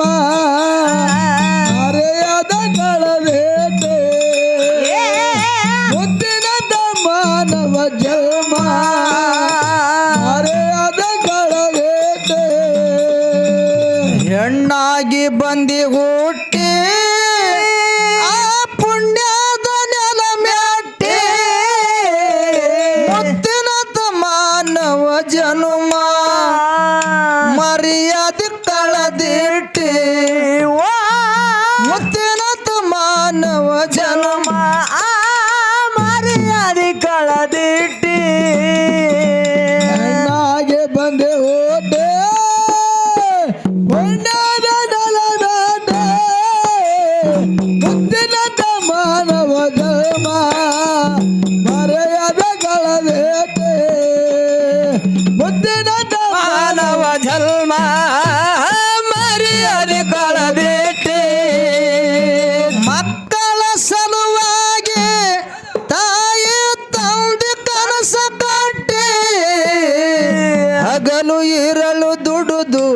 তোমার ಇರಲು ದುಡುದು.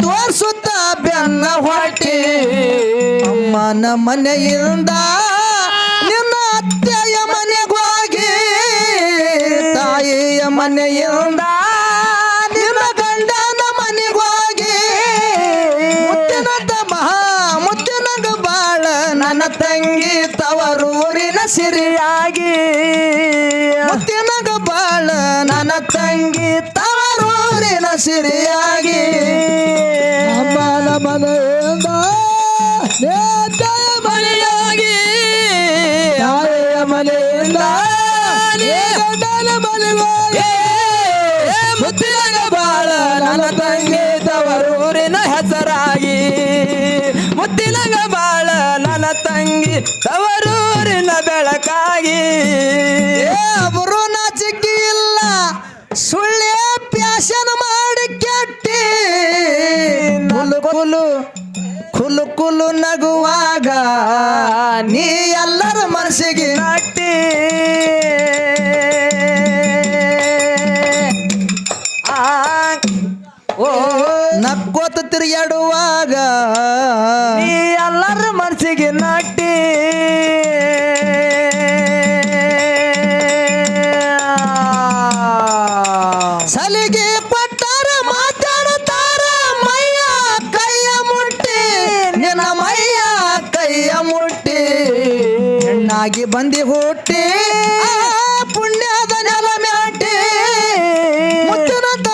ತೋರ್ಸುತ್ತ ಬೆನ್ನ ಹೊರಟಿ. ಅಮ್ಮನ ಮನೆಯಿಂದ ನಿನ್ನ ಅತ್ತೆಯ ಮನೆಗೋಗಿ ತಾಯಿಯ ಮನೆಯಿಂದ ನಿನ್ನ ಗಂಡನ ಮನೆಗೋಗಿ ಮುತ್ತಿನದ ಮಹಾ, ಮುತ್ತಿನಗ ಬಾಳ ನನ್ನ ತಂಗಿ ತವರೂರಿನ ಸಿರಿಯಾಗಿ. ಮುತ್ತಿನಗ ಬಾಳ ನನ್ನ ತಂಗಿ ತ ಸಿರಿಯಾಗಿ. ಅಮ್ಮನ ಮನೆಯಿಂದ ಮನೆಯಾಗಿ. ತಾಯಿಯ ಮನೆಯಿಂದ ಮುತ್ತಿನ ಬಾಳ ನನ್ನ ತಂಗಿ ತವರೂರಿನ ಹೆಸರಾಗಿ. ಮುತ್ತಿನ ಬಾಳ ನನ್ನ ತಂಗಿ ತವರೂರಿನ ಬೆಳಕಾಗಿ. ಆಗಿ ಬಂದಿ ಹುಟ್ಟಿ. ಪುಣ್ಯದ ನೆಲ ಮ್ಯಾಟೆ.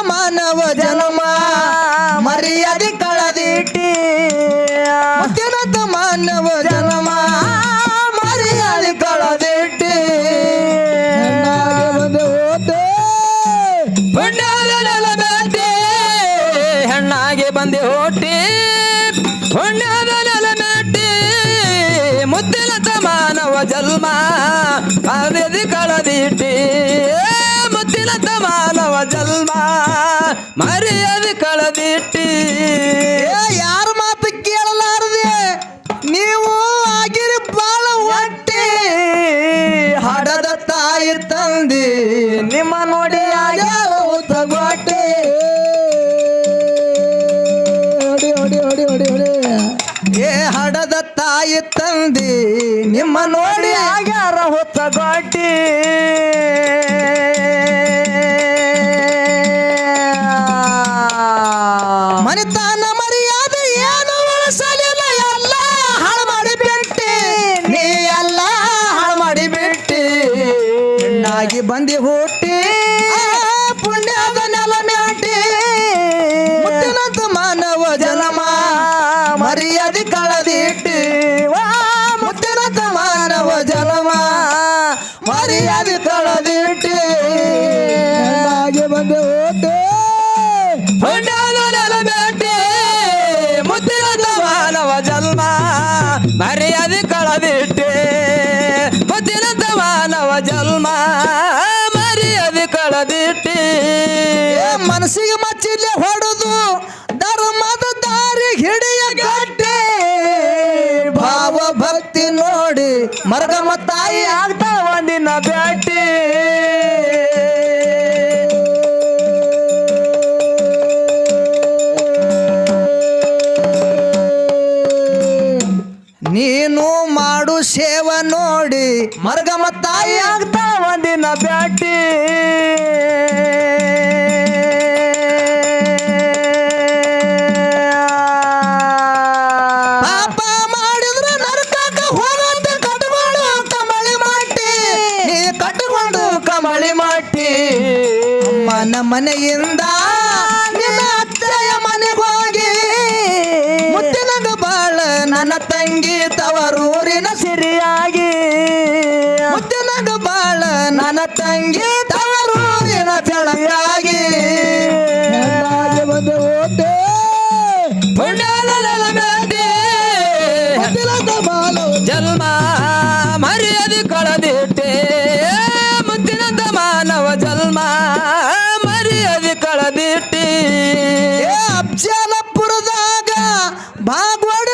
ಮಾನವ ಜನಮ. ಮರ್ಯಾದೆ ಕಳದಿಟ್ಟಿ. ಮುಚ್ಚನಂತ ಮಾನವ ಜನ್ಮ ಅನೆದಿ ಕಳದಿಟ್ಟಿ ಮುತ್ತಿನ ಮಾನವ ಜನ್ಮ ಮರೆಯದಿ ಕಳದಿಟ್ಟಿ ಯಾರ ಮಾತು ಕೇಳಲಾರದೆ? ನೀವು ಆಗಿರಿ ಬಾಳ ಒಟ್ಟಿ ಹಡದ ತಾಯಿ ತಂದಿ, ನಿಮ್ಮ ನೋಡಿ ಆಗ್ಯಾವ ತಗೊಟ್ಟಿ ಹೊಡಿ ಹೊಡಿ ಹೊಡಿ. ಏ, ಹಡದ ತಾಯಿ ತಂದಿ, ನಿಮ್ಮ ನೋಡಿ গয় ಮರ್ಯಾದೆ ಕಳೆದಿಟ್ಟೆ ಮತ್ತಿನಂತ ಮಾನವ ಜನ್ಮ ಮರ್ಯಾದೆ ಕಳೆದಿಟ್ಟೆ ಮನಸ್ಸಿಗೆ ಮಚ್ಚಿಲೆ ಹೊಡೆದು ಧರ್ಮದ ದಾರಿ ಹಿಡಿಯ ಗಟ್ಟೆ ಭಾವ ಭಕ್ತಿ ನೋಡಿ ಮರಗಮ್ಮ ತಾಯಿ ಆಗ್ತಾ ಒಂದಿನ ಬ್ಯಾಟಿ ಮಾಟಿ. ಬ್ಯಾಟಿ ಮನೆಯಿಂದ ನಿನ್ನ ಅತ್ತೆಯ ಮನೆ ಹೋಗಿ. ಮುತ್ತಿನಗ ಬಾಳ ನನ್ನ ತಂಗಿ ತವರೂರಿನ ಸಿರಿಯಾಗಿ ತಂಗಿ ತವರೂರಿನ ತೆಳಗಾಗಿ ಬಂದು ಓಟೆ. ಪುಣ್ಯದ ನೆಲಬೇಟಿ ಜನ್ಮ ಮರ್ಯಾದೆ ಕಳೆದಿಟ್ಟೆ. ಮುತ್ತಿನಂತ ಮಾನವ ಜನ್ಮ ಮರ್ಯಾದೆ ಕಳೆದಿಟ್ಟಿ. ಅಫ್ಜಲಪುರದಾಗ ಭಾಗವಾಡ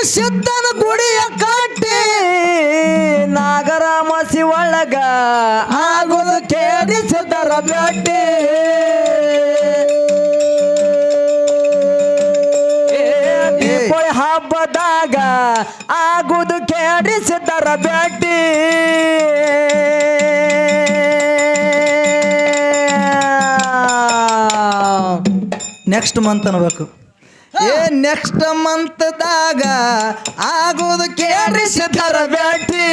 ನೆಕ್ಸ್ಟ್ ಮಂತ್ ಅನ್ಬೇಕು. ಏ ನೆಕ್ಸ್ಟ್ ಮಂತ್ದಾಗ ಆಗೋದು ಕೇಳಿಸಿದರ ಬೆಟ್ಟಿ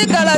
ಮುತ್ತಿನಂತ ಮಾನವ ಜನ್ಮ ಮರ್ಯಾದೆ ಕಳೆದಿಟ್ಟಿ